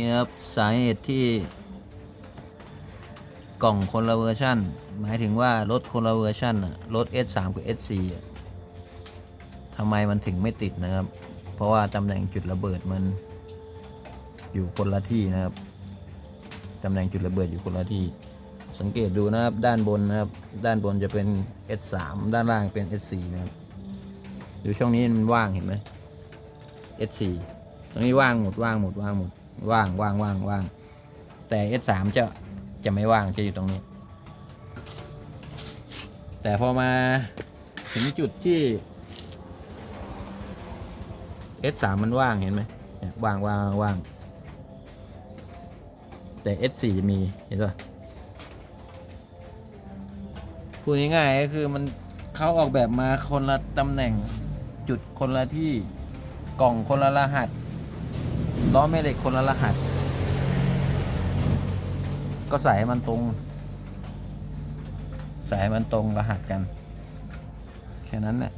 นี่ครับสาเหตุที่กล่องคนละเวอร์ชันหมายถึงว่ารถคนละเวอร์ชันอะรถ S3 กับ S4 อะทำไมมันถึงไม่ติดนะครับ เพราะว่าตำแหน่งจุดระเบิดมันอยู่คนละที่นะครับตำแหน่งจุดระเบิดอยู่คนละที่ สังเกตดูนะครับด้านบนนะครับ ด้านบนจะเป็น S3 ด้านล่างเป็น S4 นะครับดูช่องนี้มันว่างเห็นไหม S4 ตรงนี้ว่างหมดว่างหมดว่างหมด ว่างว่างว่างว่างแต่ S3 จะจะไม่ว่างจะอยู่ตรงนี้ แต่พอมาถึงจุดที่ S3 มันว่างเห็นไหมว่างว่างว่างแต่ S4 จะมีเห็นป่ะพูดง่ายๆก็คือมันเขาออกแบบมาคนละตำแหน่งจุดคนละที่กล่องคนละรหัส ล้อแม่เหล็กคนละรหัส ก็ใส่ให้มันตรง ใส่ให้มันตรงรหัสกัน แค่นั้นแหละ